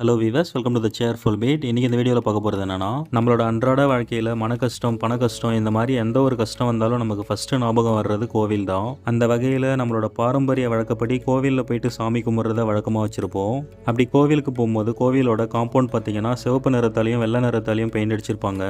Hello viewers welcome to the cheerful beat இன்றைக்கி இந்த வீடியோவில் பார்க்க போகிறது என்னன்னா நம்மளோட அன்றாட வாழ்க்கையில் மன கஷ்டம் பண கஷ்டம் இந்த மாதிரி எந்த ஒரு கஷ்டம் வந்தாலும் நமக்கு ஃபஸ்ட்டு ஞாபகம் வர்றது கோவில் தான். அந்த வகையில் நம்மளோட பாரம்பரிய வழக்கப்படி கோவிலில் போயிட்டு சாமி கும்பிட்றத வழக்கமாக வச்சுருப்போம். அப்படி கோவிலுக்கு போகும்போது கோவிலோட காம்பவுண்ட் பார்த்தீங்கன்னா சிவப்பு நிறத்தாலையும் வெள்ளை நிறத்தாலையும் பெயிண்ட் அடிச்சிருப்பாங்க.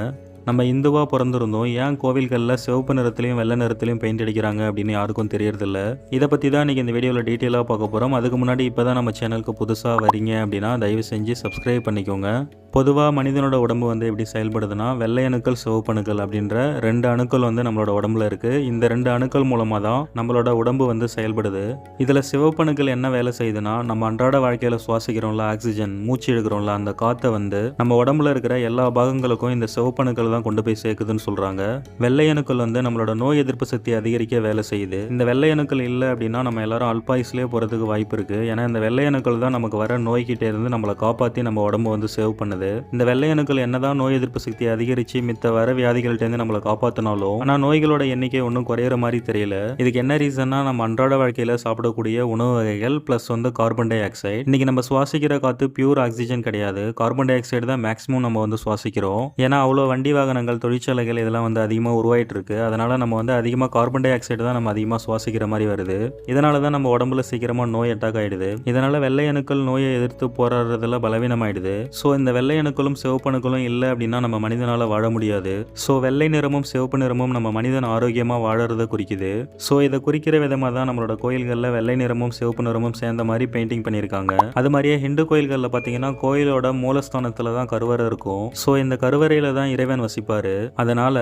நம்ம இந்துவாக பிறந்திருந்தோம். ஏன் கோவில்களில் சிவப்பு நிறத்துலையும் வெள்ளை நிறத்துலையும் பெயிண்ட் அடிக்கிறாங்க அப்படின்னு யாருக்கும் தெரியறதில்ல. இதை பற்றி தான் இன்றைக்கி இந்த வீடியோவில் டீட்டெயிலாக பார்க்க போகிறோம் அதுக்கு முன்னாடி இப்போ தான் நம்ம சேனலுக்கு புதுசாக வரீங்க அப்படின்னா தயவு செஞ்சு சப்ஸ்கிரைப் பண்ணிக்கோங்க. பொதுவாக மனிதனோட உடம்பு வந்து எப்படி செயல்படுதுன்னா வெள்ளை அணுக்கள் சிவப்பு அணுக்கள் அப்படின்ற ரெண்டு அணுக்கள் வந்து நம்மளோட உடம்புல இருக்குது இந்த ரெண்டு அணுக்கள் மூலமாக தான் நம்மளோட உடம்பு வந்து செயல்படுது. இதில் சிவப்பு அணுக்கள் என்ன வேலை செய்யுதுன்னா நம்ம அன்றாட வாழ்க்கையில் சுவாசிக்கிறோம்ல ஆக்சிஜன் மூச்சு எடுக்கிறோம்ல அந்த காற்றை வந்து நம்ம உடம்புல இருக்கிற எல்லா பாகங்களுக்கும் இந்த சிவப்பு அணுக்கள் தான் கொண்டு போய் சேர்க்குதுன்னு சொல்கிறாங்க வெள்ளை அணுக்கள் வந்து நம்மளோட நோய் எதிர்ப்பு சக்தி அதிகரிக்க வேலை செய்யுது. இந்த வெள்ளை அணுக்கள் இல்லை அப்படின்னா நம்ம எல்லாரும் அல்பாயுஸ்லேயே போகிறதுக்கு வாய்ப்பு இருக்குது ஏன்னா இந்த வெள்ளை அணுக்கள் தான் நமக்கு வர நோய்கிட்டே இருந்து நம்மளை காப்பாற்றி நம்ம உடம்பு வந்து சேவ் பண்ணுது. இந்த வெள்ளை அணுக்கள் என்னதான் நோய் எதிர்ப்பு சக்தியை அதிகரித்து மித்த வர வியாதிகள்கிட்டேருந்து நம்மளை காப்பாற்றினாலும் ஆனால் நோய்களோட எண்ணிக்கை ஒன்றும் குறையிற மாதிரி தெரியல. இதுக்கு என்ன ரீசன்னா நம்ம அன்றாட வாழ்க்கையில் சாப்பிடக்கூடிய உணவு வகைகள் ப்ளஸ் வந்து கார்பன் டை ஆக்சைடு. இன்னைக்கு நம்ம சுவாசிக்கிற காற்று பியூர் ஆக்சிஜன் கிடையாது. கார்பன் டை ஆக்சைடு தான் மேக்ஸிமம் நம்ம வந்து சுவாசிக்கிறோம். ஏன்னா அவ்வளோ வண்டி வாகனங்கள் தொழிற்சாலைகள் இதெல்லாம் வந்து அதிகமாக உருவாயிட்டு இருக்கு அதனால நம்ம வந்து அதிகமாக கார்பன் டை ஆக்சைடு தான் நம்ம அதிகமாக சுவாசிக்கிற மாதிரி வருது. இதனால தான் நம்ம உடம்புல சீக்கிரமாக நோய் அட்டாக் ஆயிடுது. இதனால வெள்ளை அணுக்கள் நோயை எதிர்த்து போராடுறதுல பலவீனமாயிடுது. ஸோ இந்த வெள்ளை அணுக்களும் சிவப்பு அணுக்களும் இல்லை அப்படின்னா நம்ம மனிதனால் வாழ முடியாது. ஸோ வெள்ளை நிறமும் சிவப்பு நிறமும் நம்ம மனிதன் ஆரோக்கியமாக வாழறதை குறிக்குது. ஸோ இதை குறிக்கிற விதமாக தான் நம்மளோட கோயில்களில் வெள்ளை நிறமும் சிவப்பு நிறமும் சேர்ந்த மாதிரி பெயிண்டிங் பண்ணியிருக்காங்க. அது மாதிரியே ஹிந்து கோயில்களில் பார்த்தீங்கன்னா கோயிலோட மூலஸ்தானத்தில் தான் கருவறை இருக்கும். ஸோ இந்த கருவறையில் தான் இறைவன் வசிப்பார். அதனால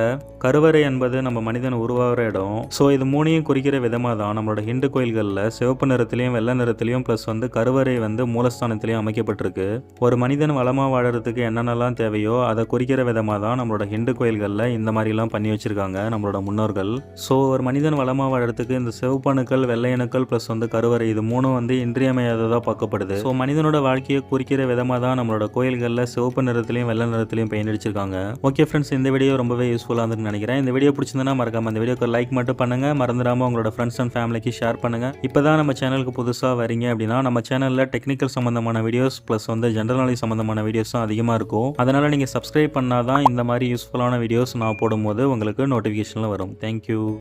கருவறை என்பது நம்ம மனிதன் உருவாகிற இடம். ஸோ இது மூணையும் குறிக்கிற விதமாக தான் நம்மளோட ஹிந்து கோயில்களில் சிவப்பு நிறத்திலையும் வெள்ளை நிறத்திலையும் ப்ளஸ் வந்து கருவறை வந்து மூலஸ்தானத்திலையும் அமைக்கப்பட்டிருக்கு. ஒரு மனிதன் வளமாக கொண்டாடுறதுக்கு என்னென்னலாம் தேவையோ அதை குறிக்கிற விதமாக தான் நம்மளோட ஹிந்து கோயில்களில் இந்த மாதிரிலாம் பண்ணி வச்சுருக்காங்க நம்மளோட முன்னோர்கள். ஸோ ஒரு மனிதன் வளமாக வாழறதுக்கு இந்த சிவப்பணுக்கள் வெள்ளையணுக்கள் ப்ளஸ் வந்து கருவறை இது மூணும் வந்து இன்றியமையாததாக பார்க்கப்படுது. ஸோ மனிதனோட வாழ்க்கையை குறிக்கிற விதமாக தான் நம்மளோட கோயில்களில் சிவப்பு நிறத்திலையும் வெள்ளை நிறத்திலையும் பெயிண்ட் அடிச்சிருக்காங்க. ஓகே ஃப்ரெண்ட்ஸ் இந்த வீடியோ ரொம்பவே யூஸ்ஃபுல்லாக இருந்துன்னு நினைக்கிறேன். இந்த வீடியோ பிடிச்சிருந்தனா மறக்காம அந்த வீடியோக்கு லைக் மட்டும் பண்ணுங்க. மறந்துடாம உங்களோட ஃப்ரெண்ட்ஸ் அண்ட் ஃபேமிலிக்கு ஷேர் பண்ணுங்க. இப்போ தான் நம்ம சேனலுக்கு புதுசாக வரீங்க அப்படின்னா நம்ம சேனலில் டெக்னிக்கல் சம்மந்தமான வீடியோஸ் ப்ளஸ் வந்து ஜென்ரல் நாலேஜ் சம்மந்தமான வீடியோஸும் அதிகமாக இருக்கும். அதனால் நீங்கள் சப்ஸ்கிரைப் பண்ணால் தான் இந்த மாதிரி யூஸ்ஃபுல்லான வீடியோஸ் நான் போடும்போது உங்களுக்கு நோட்டிஃபிகேஷனில் வரும். தேங்க்யூ